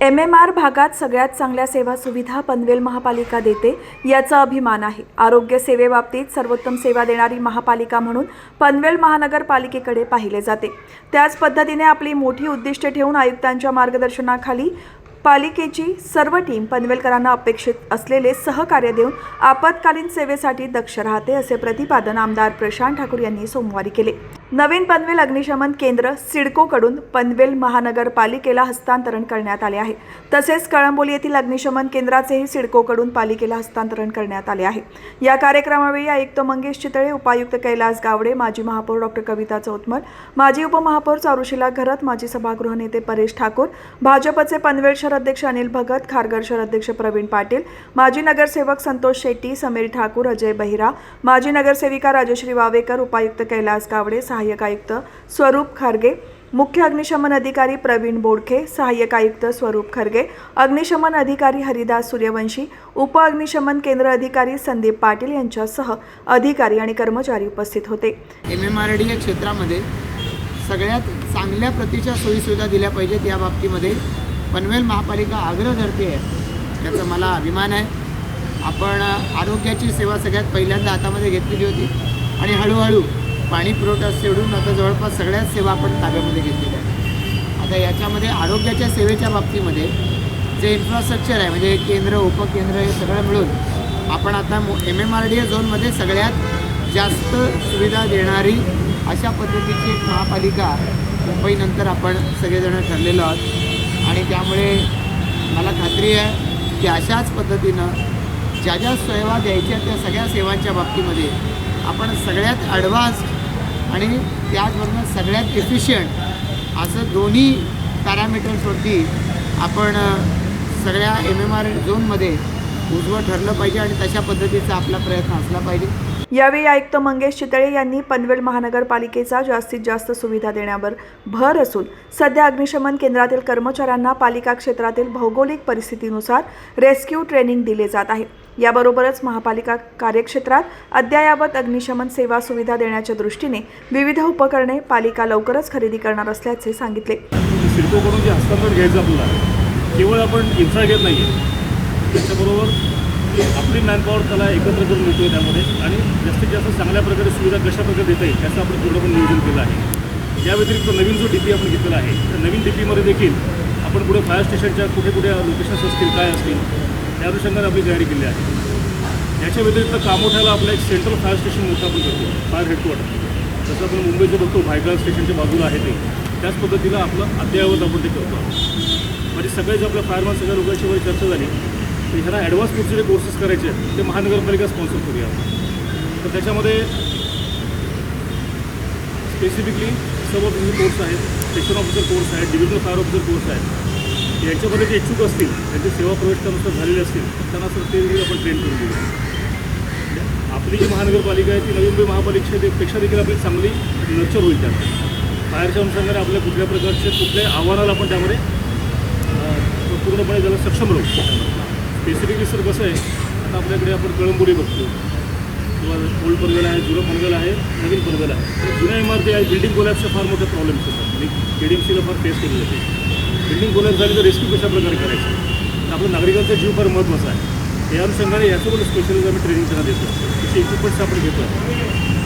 M M R भागात सगळ्यात चांगल्या सेवा सुविधा पनवेल महापालिका देते याचा अभिमान आहे. आरोग्य सेवेबाबतीत सर्वोत्तम सेवा देणारी महापालिका म्हणून पनवेल महानगरपालिकेकडे पाहिले जाते. त्याच पद्धतीने आपली मोठी उद्दिष्टे ठेवून आयुक्तांच्या मार्गदर्शनाखाली पालिकेची सर्व टीम पनवेलकरांना अपेक्षित असलेले सहकार्य देऊन आपत्कालीन सेवेसाठी दक्ष राहते असे प्रतिपादन आमदार प्रशांत ठाकूर यांनी सोमवारी केले. नवीन पनवेल अग्निशमन केंद्र सिडकोकडून पनवेल महानगरपालिकेला हस्तांतरण करण्यात आले आहे. तसेच कळंबोली येथील अग्निशमन केंद्राचेही सिडकोकडून पालिकेला हस्तांतरण करण्यात आले आहे. या कार्यक्रमावेळी आयुक्त मंगेश चितळे उपायुक्त कैलास गावडे माजी महापौर डॉक्टर कविता चौतमल माजी उपमहापौर चारुशिला घरत माजी सभागृह नेते परेश ठाकूर भाजपचे पनवेल शहर अध्यक्ष अनिल भगत खारघर शहर अध्यक्ष प्रवीण पाटील माजी नगरसेवक संतोष शेट्टी समीर ठाकूर अजय बहिरा माजी नगरसेविका राजश्री वावेकर उपायुक्त कैलास गावडे सहाय्यक आयुक्त स्वरूप खारगे मुख्य अग्निशमन अधिकारी प्रवीण बोडखे सहाय्यक आयुक्त स्वरूप खरगे अग्निशमन अधिकारी हरिदास सूर्यवंशी उप अग्निशमन केंद्र अधिकारी संदीप पाटील यांच्यासह अधिकारी आणि कर्मचारी उपस्थित होते. एम एम आर डी या क्षेत्रामध्ये सगळ्यात चांगल्या प्रतीच्या सोयीसुविधा दिल्या पाहिजेत या बाबतीमध्ये पनवेल महापालिका आग्रह धरते आहे. त्याचा मला अभिमान आहे. आपण आरोग्याची सेवा सगळ्यात पहिल्यांदा हातामध्ये घेतलेली होती आणि हळूहळू पाणी पुरवठा सोडून आता जवळपास सगळ्याच सेवा आपण ताब्यामध्ये घेतलेल्या आहेत. आता याच्यामध्ये आरोग्याच्या सेवेच्या बाबतीमध्ये जे इन्फ्रास्ट्रक्चर आहे म्हणजे केंद्र उपकेंद्र हे सगळं मिळून आपण आता M M R D A झोनमध्ये सगळ्यात जास्त सुविधा देणारी अशा पद्धतीची एक महापालिका मुंबईनंतर आपण सगळेजण ठरलेलो आहोत. आणि त्यामुळे मला खात्री आहे की अशाच पद्धतीनं ज्या ज्या सेवा द्यायच्या त्या सगळ्या सेवांच्या बाबतीमध्ये आपण सगळ्यात ॲडव्हान्स्ड आणि त्याचबरोबर सगळ्यात एफिशियंट असं दोन्ही पॅरामीटर्सवरती आपण सगळ्या एम एम आर झोनमध्ये उजवं ठरलं पाहिजे आणि तशा पद्धतीचा आपला प्रयत्न असला पाहिजे. यावेळी आयुक्त मंगेश चितळे यांनी पनवेल महानगरपालिकेचा जास्तीत जास्त सुविधा देण्यावर भर असून सध्या अग्निशमन केंद्रातील कर्मचाऱ्यांना पालिका क्षेत्रातील भौगोलिक परिस्थितीनुसार रेस्क्यू ट्रेनिंग दिले जात आहे. याबरोबरच महापालिका कार्यक्षेत्रात अद्ययावत अग्निशमन सेवा सुविधा देण्याच्या दृष्टीने विविध उपकरणे पालिका लवकरच खरेदी करणार असल्याचे सांगितले. म्हणजे सिडकोकडून जे हस्तांतरण घ्यायचं आपल्याला केवळ आपण इन्फ्रा घेत नाही आहे त्याच्याबरोबर आपली मॅनपॉवर त्याला एकत्र करून मिळतो आहे त्यामध्ये आणि जास्तीत जास्त चांगल्या प्रकारे सुविधा कशा प्रकारे देता येईल त्याचं आपण पूर्णपणे नियोजन केलं आहे. या व्यतिरिक्त नवीन जो डी पी आपण घेतलेला आहे त्या नवीन डी पीमध्ये देखील आपण पुढे फायर स्टेशनच्या कुठे कुठे लोकेशन्स असतील काय असतील त्या अनुषंगाने आपली तयारी केली आहे. याच्या व्यतिरिक्त कामोठ्याला आपलं एक सेंट्रल फायर स्टेशन मोठं आपण करतो फायर हेडक्वार्टर जसं आपण मुंबईचं बघतो भायखळा स्टेशनच्या बाजूला आहे ते. त्याच पद्धतीनं आपलं अद्ययावत आपण ते करतो म्हणजे सगळेच आपल्या फायरमॅन सगळ्या लोकांशी वगैरे चर्चा झाली तर ह्याला ॲडव्हान्स कोर्सचे जे कोर्सेस करायचे आहेत ते महानगरपालिका स्पॉन्सर करूया तर त्याच्यामध्ये स्पेसिफिकली सब ऑफिसर कोर्स आहेत स्टेशन ऑफिसर कोर्स आहेत डिव्हिजनल फायर ऑफिसर कोर्स आहेत. याच्यामध्ये जे इच्छुक असतील त्यांची सेवा प्रवेशानुसार झालेले असतील त्यांना सर ते देखील आपण ट्रेन करून देऊ. म्हणजे आपली जी महानगरपालिका आहे ती नवी मुंबई महापालिकेपेक्षा देखील आपली चांगली नर्चर होईल त्यात. बाहेरच्या अनुषंगाने आपल्या कुठल्या प्रकारचे कुठल्याही आव्हानाला आपण त्यामध्ये पूर्णपणे त्याला सक्षम राहू. स्पेसिफिकली सर कसं आहे आता आपल्याकडे आपण कळंबोरी बघतो. किंवा ओल्ड पनवेल आहे जुनं पनवेल आहे नवीन पनवेल आहे. जुन्या इमारती आहे बिल्डिंग कोलॅपच्या फार मोठे प्रॉब्लेम्स होतात. आणि के डी एम सीला फार फेस केले जाते बिल्डिंग कोलॅप झाली तर रेस्क्यू कशा प्रकारे करायचं? तर आपल्या नागरिकांचा जीव फार महत्त्वाचा आहे. या अनुषंगाने याचं पण स्पेशल आम्ही ट्रेनिंग त्यांना देतो. तसे इक्विपमेंट्स आपण घेतो